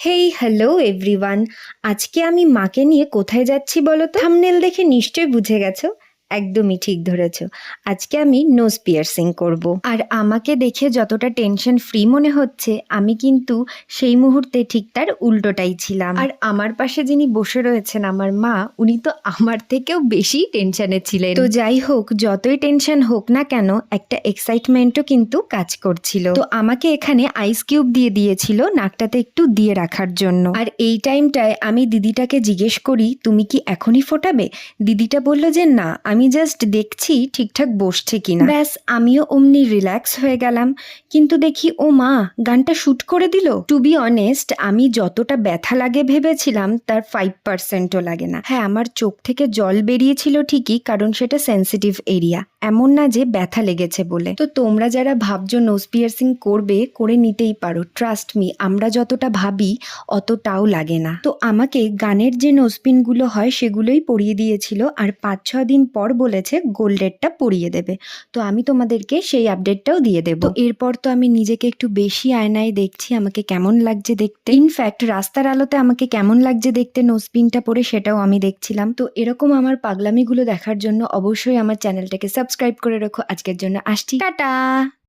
Hey hello everyone আজকে আমি মাকে নিয়ে কোথায় যাচ্ছি বলো তো? থামনেল দেখে নিশ্চয়ই বুঝে গেছো। একদমই ঠিক ধরেছো। আজকে আমি নোজ পিয়ার্সিং করব। আর আমাকে দেখে যতটা টেনশন ফ্রি মনে হচ্ছে, আমি কিন্তু সেই মুহূর্তে ঠিক তার উল্টোটাই ছিলাম। আর আমার পাশে যিনি বসে রয়েছেন, আমার মা, উনি তো আমার থেকেও বেশি টেনশনে ছিলেন। তো যাই হোক, যতই টেনশন হোক না কেন, একটা এক্সাইটমেন্টও কিন্তু কাজ করছিল। তো আমাকে এখানে আইস কিউব দিয়ে দিয়েছিল নাকটাতে একটু দিয়ে রাখার জন্য। আর এই টাইমটায় আমি দিদিটাকে জিজ্ঞেস করি, তুমি কি এখনই ফোটাবে? দিদিটা বলল যে, না, আমি জাস্ট দেখছি ঠিকঠাক বসছে কিনা। ব্যাস, আমিও অমনি রিল্যাক্স হয়ে গেলাম। কিন্তু দেখি, ও মা, গানটা শুট করে দিল। টু বি অনেস্ট আমি যতটা ব্যথা লাগে ভেবেছিলাম, তার ফাইভ পার্সেন্টও লাগে না। হ্যাঁ আমার চোখ থেকে জল বেরিয়েছিল ঠিকই, কারণ সেটা সেন্সিটিভ এরিয়া এমন না যে ব্যথা লেগেছে বলে। তো তোমরা যারা ভাবছ নোজ পিয়ার্সিং করবে, করে নিতেই পারো। ট্রাস্ট মি আমরা যতটা ভাবি, অতটাও লাগে না। তো আমাকে গানের যে নোজপিনগুলো হয়, সেগুলোই পরিয়ে দিয়েছিল। আর পাঁচ ছ দিন পর বলেছে গোল্ডেরটা পরিয়ে দেবে। তো আমি তোমাদেরকে সেই আপডেটটাও দিয়ে দেবো। এরপর তো আমি নিজেকে একটু বেশি আয়নায় দেখছি, আমাকে কেমন লাগছে দেখতে। ইনফ্যাক্ট রাস্তার আলোতে আমাকে কেমন লাগছে দেখতে নোজপিনটা পরে সেটাও আমি দেখছিলাম। তো এরকম আমার পাগলামিগুলো দেখার জন্য অবশ্যই আমার চ্যানেলটাকে সাবস্ক্রাইব করে রাখো। আজকের জন্য আসছি। টাটা!